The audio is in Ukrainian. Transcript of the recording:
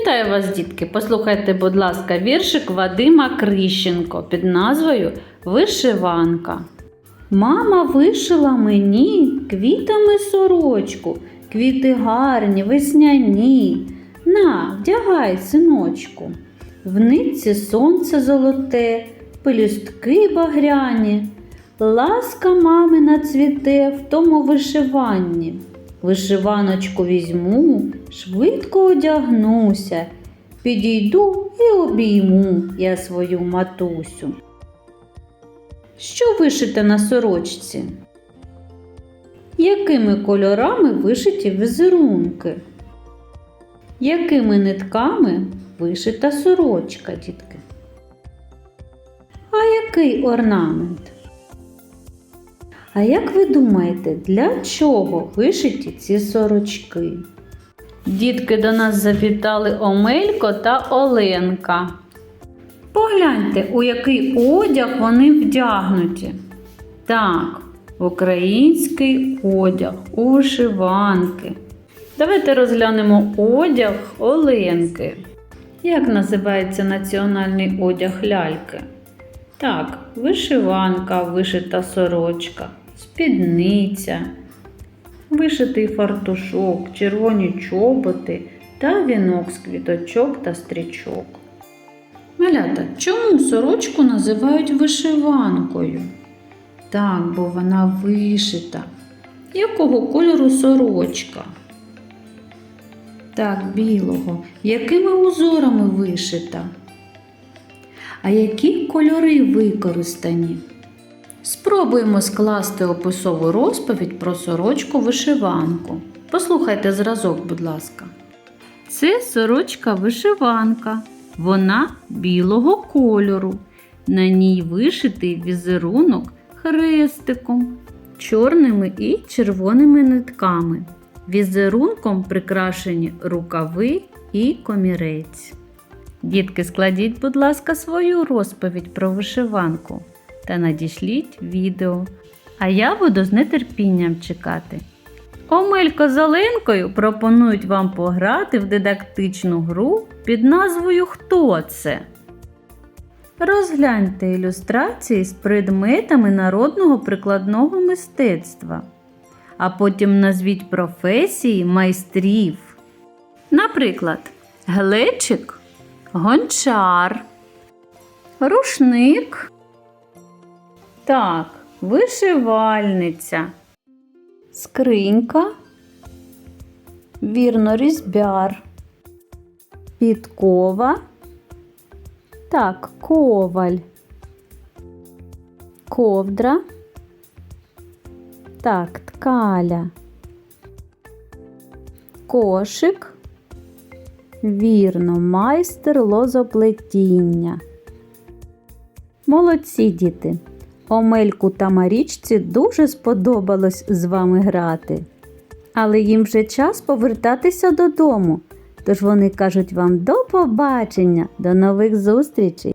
Вітаю вас, дітки! Послухайте, будь ласка, віршик Вадима Крищенко під назвою Вишиванка. Мама вишила мені квітами сорочку, квіти гарні, весняні. На, вдягай, синочку. В нитці сонце золоте, пелюстки багряні. Ласка мамина цвіте в тому вишиванні. Вишиваночку візьму, швидко одягнуся, підійду і обійму я свою матусю. Що вишите на сорочці? Якими кольорами вишиті візерунки? Якими нитками вишита сорочка, дітки? А який орнамент? А як ви думаєте, для чого вишиті ці сорочки? Дітки до нас завітали Омелько та Оленка. Погляньте, у який одяг вони вдягнуті. Так, український одяг, вишиванки. Давайте розглянемо одяг Оленки. Як називається національний одяг ляльки? Так, вишиванка, вишита сорочка, спідниця, вишитий фартушок, червоні чоботи та вінок з квіточок та стрічок. Малята, чому сорочку називають вишиванкою? Так, бо вона вишита. Якого кольору сорочка? Так, білого. Якими узорами вишита? А які кольори використані? Спробуємо скласти описову розповідь про сорочку вишиванку. Послухайте зразок, будь ласка. Це сорочка вишиванка. Вона білого кольору. На ній вишитий візерунок хрестиком, чорними і червоними нитками. Візерунком прикрашені рукави і комірець. Дітки, складіть, будь ласка, свою розповідь про вишиванку та надішліть відео. А я буду з нетерпінням чекати. Омелько з Оленкою пропонують вам пограти в дидактичну гру під назвою Хто це? Розгляньте ілюстрації з предметами народного прикладного мистецтва, а потім назвіть професії майстрів. Наприклад, глечик гончар, рушник. Так, вишивальниця, скринька, вірно різьбяр, підкова. Так, коваль, ковдра. Так, ткаля, кошик. Вірно, майстер лозоплетіння. Молодці діти! Омельку та Марічці дуже сподобалось з вами грати. Але їм вже час повертатися додому. Тож вони кажуть вам до побачення, до нових зустрічей!